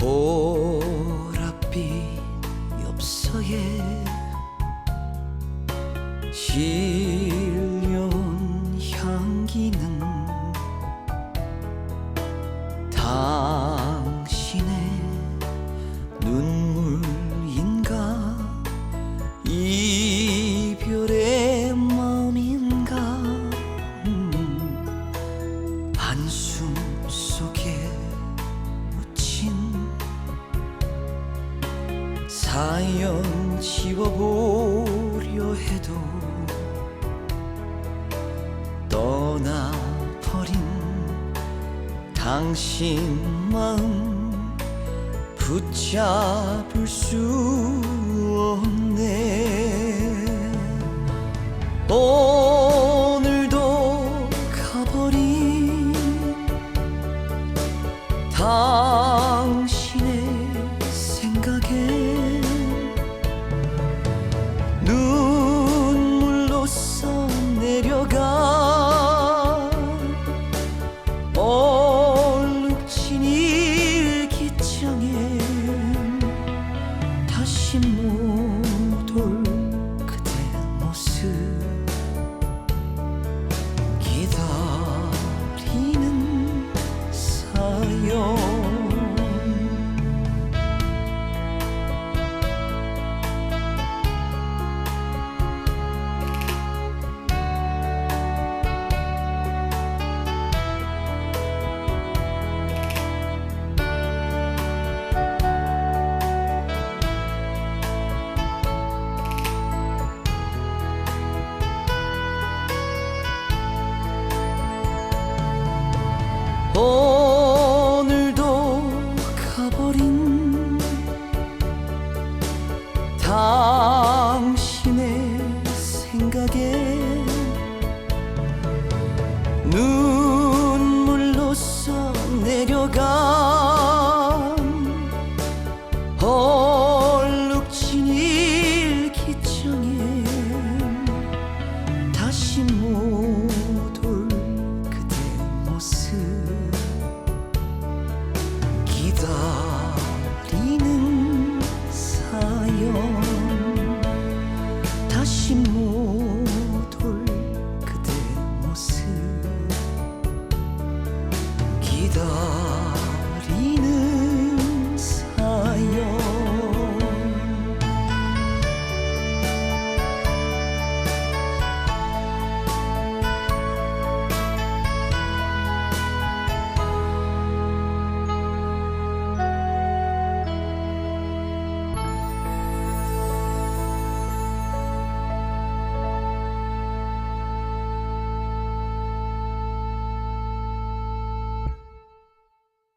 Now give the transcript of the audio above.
보랏빛 엽서에 시 하염 지워보려 해도 떠나버린 당신 마음 붙잡을 수 없네. 또 ah 사 的。